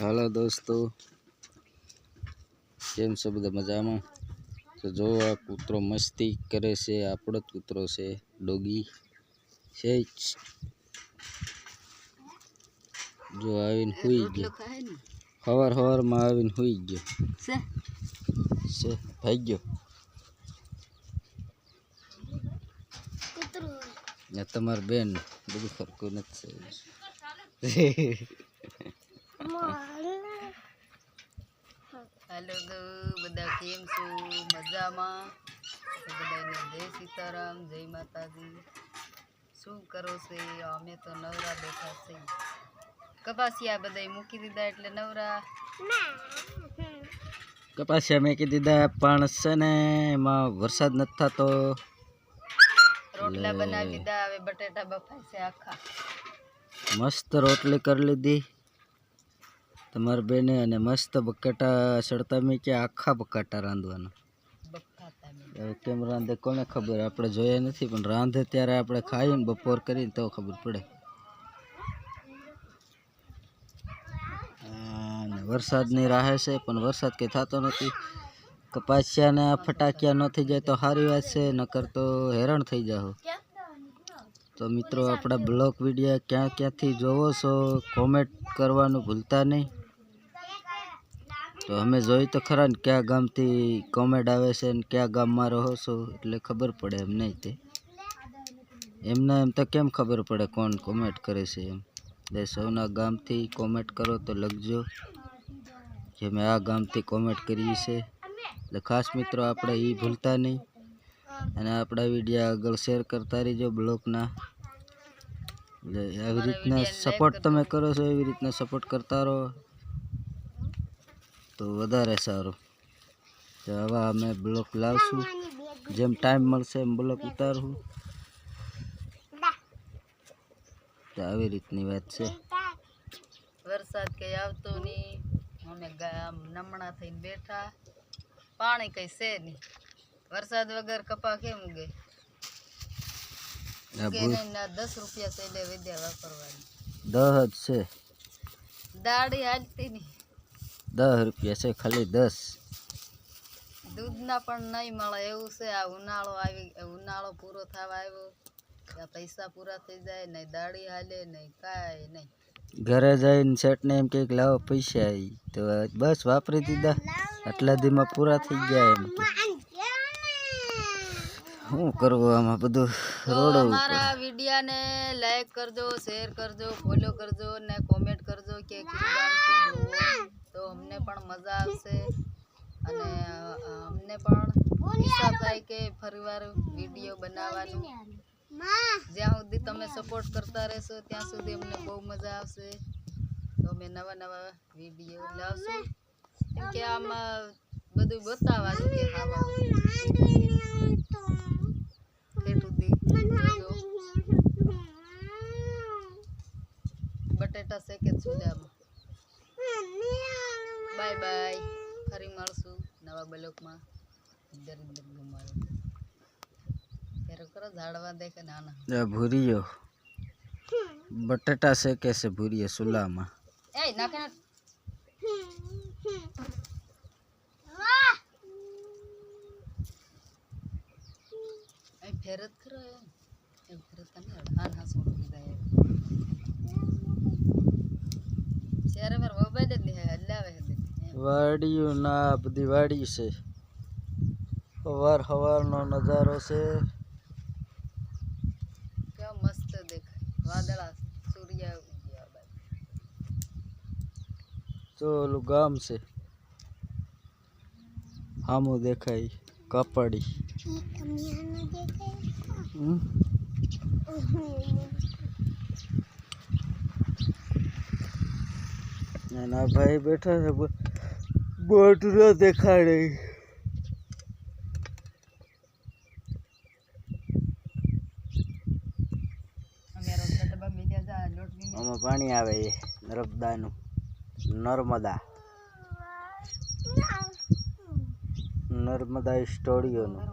હાલો દોસ્તો. કેમ છો બધા મજામાં? તો જો આ કૂતરો મસ્તી કરે છે આપણો જ કૂતરો છે ડોગી. છે જ. જો આવીને સુઈ ગયો. સવાર સવારમાં આવીને સુઈ ગયો. છે? ભાઈ ગયો. તમારી બેન બધું ખરકું નથી. હેલો તો બધા કેમ છો? મજામાં? તો બધાને જય સીતારામ જય માતાજી. શું કરો છે? અમે તો નવરા બેઠા છે. કપાસિયા બધા મૂકી દીધા એટલે નવરા? કપાસિયા મેં કીધી દીધા પણ છે ને એમાં વરસાદ નથી થતો. રોટલા બનાવી દીધા હવે બટેટા બફાય છે આખા. મસ્ત રોટલી કરી લીધી. તમારી બેને અને મસ્ત બકાટા સડતા મેં કે આખા બકાટા રાંધવાના. કેમ રાંધે કોને ખબર? આપણે જોયા નથી પણ રાંધે ત્યારે આપણે ખાઈએ ને બપોર કરીને તો ખબર પડે. વરસાદની રાહે છે પણ વરસાદ કંઈ થતો નથી. કપાસિયાને ફટાકિયા ન થઈ જાય તો સારી વાત છે નકર તો હેરાન થઈ જાઓ તો મિત્રો આપણા બ્લોગ વીડિયો ક્યાં ક્યાંથી જોવો છો કોમેન્ટ કરવાનું ભૂલતા નહીં. તો અમે જોઈ તો ખરા ને કયા ગામથી કોમેન્ટ આવે છે ને કયા ગામમાં રહો છો એટલે ખબર પડે એમ નહીં તે. એમને એમ તો કેમ ખબર પડે કોણ કોમેન્ટ કરે છે એમ. એટલે સૌના ગામથી કોમેન્ટ કરો તો લખજો કે મેં આ ગામથી કોમેન્ટ કરી છે. એટલે ખાસ મિત્રો આપણે એ ભૂલતા નહીં. અને આપણા વિડીયા આગળ શેર કરતા રહીજો બ્લોગના. એટલે આવી રીતના સપોર્ટ તમે કરો છો એવી રીતના સપોર્ટ કરતા રહો. તો વધારે સારું. તો હવે અમે બ્લોક લાવશું. જેમ ટાઈમ મળશે એમ બ્લોક ઉતારવું તો આવી રીતની વાત છે. વરસાદ કંઈ આવતો નહીં. અમે નમણા થઈને બેઠા. પાણી કંઈ છે નહીં. વરસાદ વગર કપા કેમ ઉગે દસ રૂપિયા સેલે વિદ્યા વાપરવાની. જ છે. દાડી હાલતી નહીં. દસ રૂપિયા છે ખાલી દસ. દૂધના પણ નહીં મળે એવું છે. આ ઉનાળો આવી ઉનાળો પૂરો થવા આવ્યો. પૈસા પૂરા થઈ જાય નહીં દાડી હાલે નહીં કાંઈ નહીં. ઘરે જઈને શેઠને એમ કંઈક લાવો પૈસા આવી તો બસ વાપરી દીધા. આટલા દીમાં પૂરા થઈ ગયા એમ. શું કરવું આમાં બધું રોડો મારા વિડીયાને લાઈક કરજો શેર કરજો ફોલો કરજો ને કોમેન્ટ કરજો કે તો અમને પણ મજા આવશે. અને અમને પણ ઈચ્છા થાય કે ફરીવાર વીડિયો બનાવવાનું. જ્યાં સુધી તમે સપોર્ટ કરતા રહેશો, ત્યાં સુધી અમને બહુ મજા આવશે. તો અમે નવા નવા વીડિયો લાવશું. કે આમાં બધું બતાવવાનું કે. બટેટા શેકે ચૂલામાં મળશું નવા બ્લોકમાં ઇધર ઇધર ઘુમાડો ત્યારે કરો ઝાડવા દેખે નાના આ ભૂરીયો બટાટા શેકે છે ભૂરીયો સુલામાં એ નાખે ના એ ફેરત ખરો એમ એમ ફેરત તને હાન હા સોનું કીધા એમ શેરે માર મોબાઈલ જ નહીં હલાવે હે એમ વાડિયું ના બધી વાડી છે. સવાર સવારનો નજારો છે. કેવા મસ્ત દેખાય. વાદળા સૂર્ય ઉગ્યા બાજુ. તો ઓલું ગામ છે. સામું દેખાય કપાડી. હમ? નાના ભાઈ બેઠા છે. બ- બોટ ન દેખાડે આમાં પાણી આવે એ નર્મદાનું. નર્મદા. નર્મદા સ્ટોડિયોનું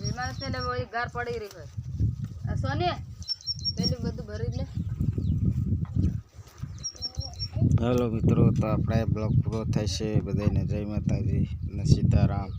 વિમાન છે ને ગાર પડી રહી હોય આ સોને પેલું બધું ભરી લે. હાલો મિત્રો તો આપણે બ્લોગ પૂરો થશે બધાને જય માતાજી અને સીતારામ.